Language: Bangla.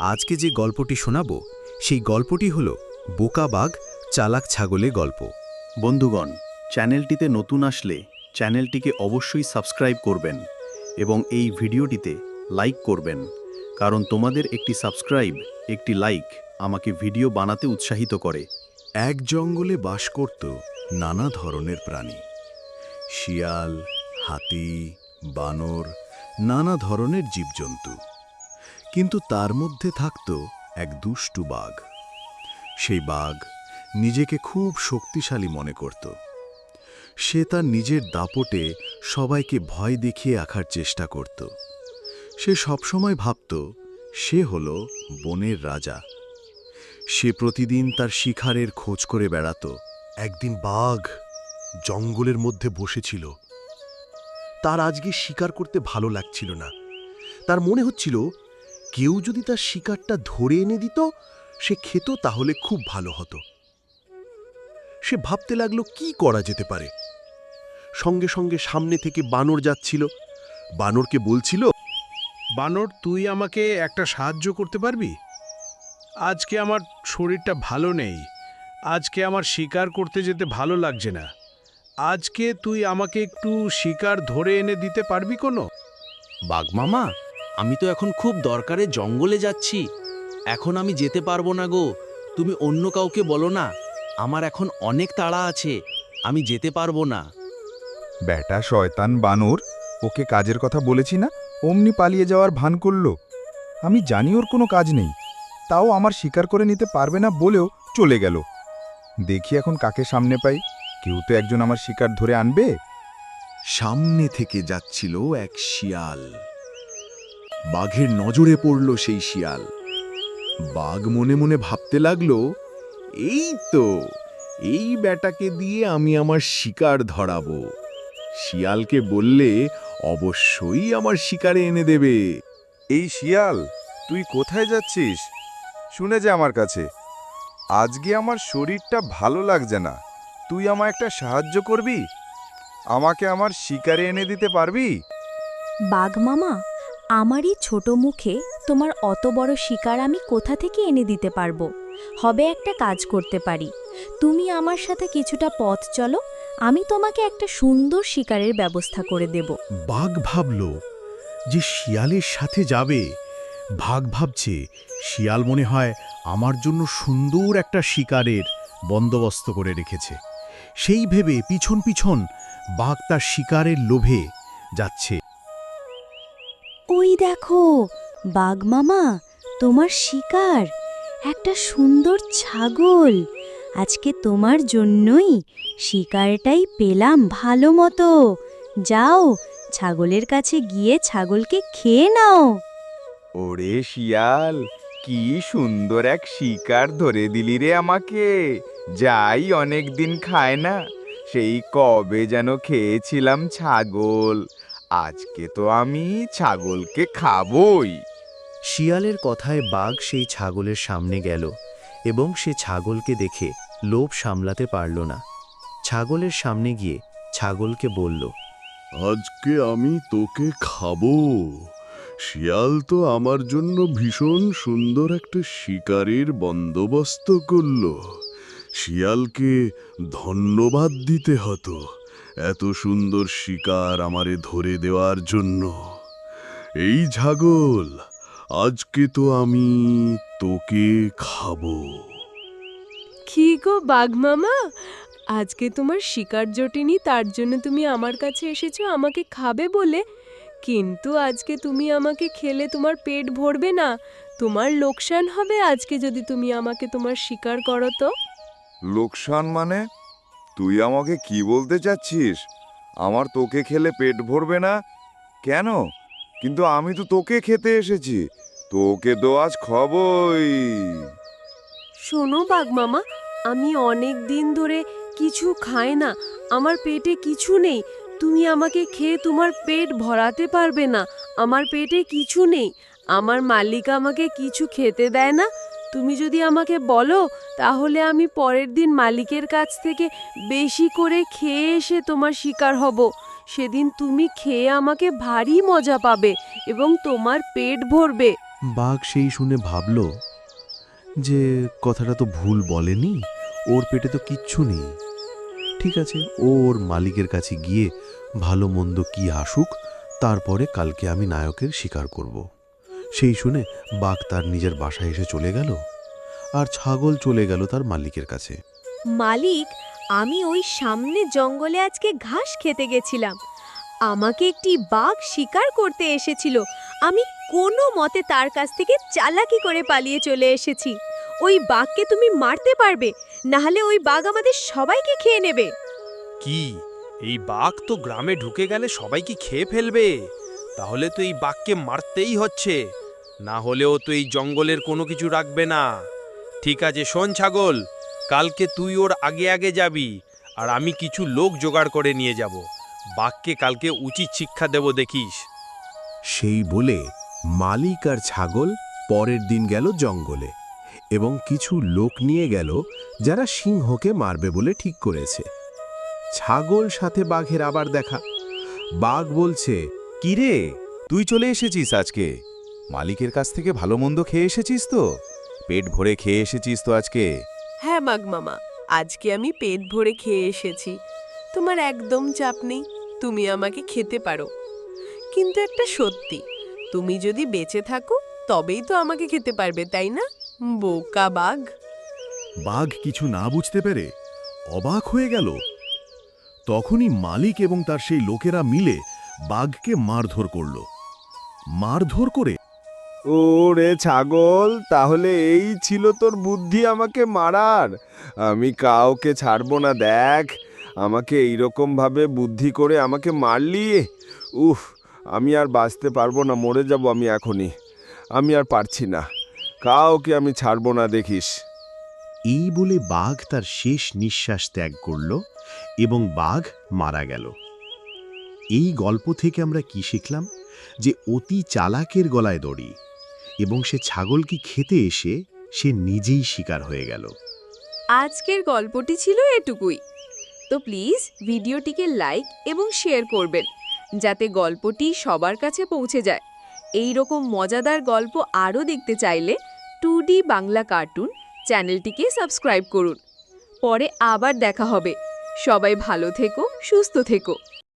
আজকে যে গল্পটি শোনাব সেই গল্পটি হল বোকা বাঘ চালাক ছাগলে গল্প। বন্ধুগণ চ্যানেলটিতে নতুন আসলে চ্যানেলটিকে অবশ্যই সাবস্ক্রাইব করবেন এবং এই ভিডিওটিতে লাইক করবেন কারণ তোমাদের একটি সাবস্ক্রাইব একটি লাইক আমাকে ভিডিও বানাতে উৎসাহিত করে। এক জঙ্গলে বাস করত নানা ধরনের প্রাণী। শিয়াল হাতি বানর নানা ধরনের জীবজন্তু। কিন্তু তার মধ্যে থাকত এক দুষ্টু বাঘ। সেই বাঘ নিজেকে খুব শক্তিশালী মনে করত। সে তার নিজের দাপটে সবাইকে ভয় দেখিয়ে আঁকার চেষ্টা করত। সে সবসময় ভাবত, সে হল বনের রাজা। সে প্রতিদিন তার শিকারের খোঁজ করে বেড়াত। একদিন বাঘ জঙ্গলের মধ্যে বসেছিল। তার আজকে শিকার করতে ভালো লাগছিল না। তার মনে হচ্ছিল কেউ যদি তার শিকারটা ধরে এনে দিত সে খেত তাহলে খুব ভালো হতো। সে ভাবতে লাগল কি করা যেতে পারে? সঙ্গে সঙ্গে সামনে থেকে বানর যাচ্ছিল। বানরকে বলছিল বানর তুই আমাকে একটা সাহায্য করতে পারবি? আজকে আমার শরীরটা ভালো নেই। আজকে আমার শিকার করতে যেতে ভালো লাগছে না। আজকে তুই আমাকে একটু শিকার ধরে এনে দিতে পারবি কোনো? বাঘমামা আমি তো এখন খুব দরকারে জঙ্গলে যাচ্ছি। এখন আমি যেতে পারব না গো। তুমি অন্য কাউকে বলো না। আমার এখন অনেক তাড়া আছে। আমি যেতে পারব না। ব্যাটা শয়তান বানর ওকে কাজের কথা বলেছি না? অমনি পালিয়ে যাওয়ার ভান করল। আমি জানি ওর কোনো কাজ নেই। তাও আমার স্বীকার করে নিতে পারবে না বলেও চলে গেল। দেখি এখন কাকে সামনে পাই। কেউ তো একজন আমার শিকার ধরে আনবে? সামনে থেকে যাচ্ছিল এক শিয়াল। বাঘের নজরে পড়ল সেই শিয়াল। বাঘ মনে মনে ভাবতে লাগল এই তো এই ব্যাটাকে দিয়ে আমি আমার শিকার ধরাবো। শিয়ালকে বললে অবশ্যই আমার শিকারে এনে দেবে। এই শিয়াল তুই কোথায় যাচ্ছিস? শুনে যে আমার কাছে। আজকে আমার শরীরটা ভালো লাগছে না। তুই আমায় একটা সাহায্য করবি? আমাকে আমার শিকারে এনে দিতে পারবি? বাঘ মামা আমারই ছোট মুখে তোমার অত বড় শিকার আমি কোথা থেকে এনে দিতে পারব? হবে একটা কাজ করতে পারি। তুমি আমার সাথে কিছুটা পথ চলো, আমি তোমাকে একটা সুন্দর শিকারের ব্যবস্থা করে দেব। বাঘ ভাবল যে শিয়ালের সাথে যাবে। ভাগ ভাবছে, শিয়াল মনে হয় আমার জন্য সুন্দর একটা শিকারের বন্দোবস্ত করে রেখেছে। সেই ভেবে পিছন পিছন বাঘ তার শিকারের লোভে যাচ্ছে। ওই দেখো, বাঘ মামা, তোমার শিকার, একটা সুন্দর ছাগল। আজকে তোমার জন্যই শিকারটাই পেলাম ভালো মতো। যাও, ছাগলের কাছে গিয়ে ছাগলকে খেয়ে নাও। ওরে শিয়াল, কি সুন্দর এক শিকার ধরে দিলি রে আমাকে। যাই অনেক দিন খায় না, সেই কবে যেন খেয়েছিলাম ছাগল। আজকে তো আমি ছাগলকে খাবই। শিয়ালের কথায় বাঘ সেই ছাগলের সামনে গেল এবং সে ছাগলকে দেখে লোভ সামলাতে পারল না। ছাগলের সামনে গিয়ে ছাগলকে বলল আজকে আমি তোকে খাব। শিয়াল তো আমার জন্য ভীষণ সুন্দর একটা শিকারের বন্দোবস্ত করল। শিয়ালকে ধন্যবাদ দিতে হতো। এত সুন্দর শিকার আমারে ধরে দেওয়ার জন্য। এই ছাগল আজকে তো আমি তোকে খাব। কি গো বাঘ মামা? আজকে তোমার শিকার জটিনি তার জন্য তুমি আমার কাছে এসেছ আমাকে খাবে বলে। কিন্তু আজকে তুমি আমাকে খেলে তোমার পেট ভরবে না। তোমার লোকসান হবে আজকে যদি তুমি আমাকে তোমার শিকার করো তো। লোকসান মানে? তুই আমাকে কি বলতে চাচ্ছিস? আমার তোকে খেলে পেট ভরবে না? কেন? কিন্তু আমি তো তোকে খেতে এসেছি। তোকে তো আজ খাবই। শোনো বাঘ মামা আমি অনেক দিন ধরে কিছু খাই না। আমার পেটে কিছু নেই। তুমি আমাকে খেয়ে তোমার পেট ভরাতে পারবে না। আমার পেটে কিছু নেই। আমার মালিক আমাকে কিছু খেতে দেয় না। তুমি যদি আমাকে বলো, তাহলে আমি পরের দিন মালিকের কাছ থেকে বেশি করে খেয়ে এসে তোমার শিকার হব। সেদিন তুমি খেয়ে আমাকে ভারী মজা পাবে এবং তোমার পেট ভরবে। বাঘ সেই শুনে ভাবল, যে কথাটা তো ভুল বলেনি, ওর পেটে তো কিচ্ছু নেই। ঠিক আছে, ওর মালিকের কাছে গিয়ে ভালো মন্দ কি আসুক, তারপরে কালকে আমি নায়কের শিকার করব। সেই শুনে বাঘ তার নিজের বাসায় এসে চলে গেল আর ছাগল চলে গেল তার মালিকের কাছে। মালিক আমি ওই সামনে জঙ্গলে আজকে ঘাস খেতে গেছিলাম। আমাকে একটি বাঘ শিকার করতে এসেছিল। আমি কোনো মতে তার কাছ থেকে চালাকি করে পালিয়ে চলে এসেছি। ওই বাঘকে তুমি মারতে পারবে নাহলে ওই বাঘ আমাদের সবাইকে খেয়ে নেবে। কি? এই বাঘ তো গ্রামে ঢুকে গেলে সবাইকে খেয়ে ফেলবে? তাহলে তো এই বাঘকে মারতেই হচ্ছে। না হলেও তো এই জঙ্গলের কোনো কিছু রাখবে না। ঠিক আছে, শোন ছাগল, কালকে তুই ওর আগে আগে যাবি, আর আমি কিছু লোক জোগাড় করে নিয়ে যাব। বাঘকে কালকে উচিত শিক্ষা দেব, দেখিস। সেই বলে মালিক আর ছাগল পরের দিন গেল জঙ্গলে, এবং কিছু লোক নিয়ে গেল যারা সিংহকে মারবে বলে ঠিক করেছে। ছাগল সাথে বাঘের আবার দেখা। বাঘ বলছে কিরে? তুই চলে এসেছিস আজকে। মালিকের কাছ থেকে ভালো মন্দ খেয়ে এসেছিস তো? পেট ভরে খেয়ে এসেছিস তো আজকে? হ্যাঁ বাঘ মামা আজকে আমি পেট ভরে খেয়ে এসেছি। তোমার একদম চাপ নেই তুমি আমাকে খেতে পারো। কিন্তু একটা সত্যি তুমি যদি বেঁচে থাকো তবেই তো আমাকে খেতে পারবে তাই না? বোকা বাঘ। বাঘ কিছু না বুঝতে পেরে অবাক হয়ে গেল। তখনই মালিক এবং তার সেই লোকেরা মিলে বাঘকে মারধর করল। মারধর করে ওরে ছাগল তাহলে এই ছিল তোর বুদ্ধি আমাকে মারার। আমি কাউকে ছাড়বো না দেখ। আমাকে এইরকম ভাবে বুদ্ধি করে আমাকে মারলি। উফ আমি আর বাঁচতে পারব না মরে যাব আমি এখনই। আমি আর পারছি না। কাউকে আমি ছাড়বো না দেখিস। এই বলে বাঘ তার শেষ নিঃশ্বাস ত্যাগ করল এবং বাঘ মারা গেল। এই গল্প থেকে আমরা কি শিখলাম? যে অতি চালাকের গলায় দড়ি এবং সে ছাগলকে খেতে এসে সে নিজেই শিকার হয়ে গেল। আজকের গল্পটি ছিল এটুকুই। তো প্লিজ ভিডিওটিকে লাইক এবং শেয়ার করবেন, যাতে গল্পটি সবার কাছে পৌঁছে যায়। এই রকম মজাদার গল্প আরও দেখতে চাইলে টু বাংলা কার্টুন চ্যানেলটিকে সাবস্ক্রাইব করুন। পরে আবার দেখা হবে। সবাই ভালো থেকো, সুস্থ থেকো।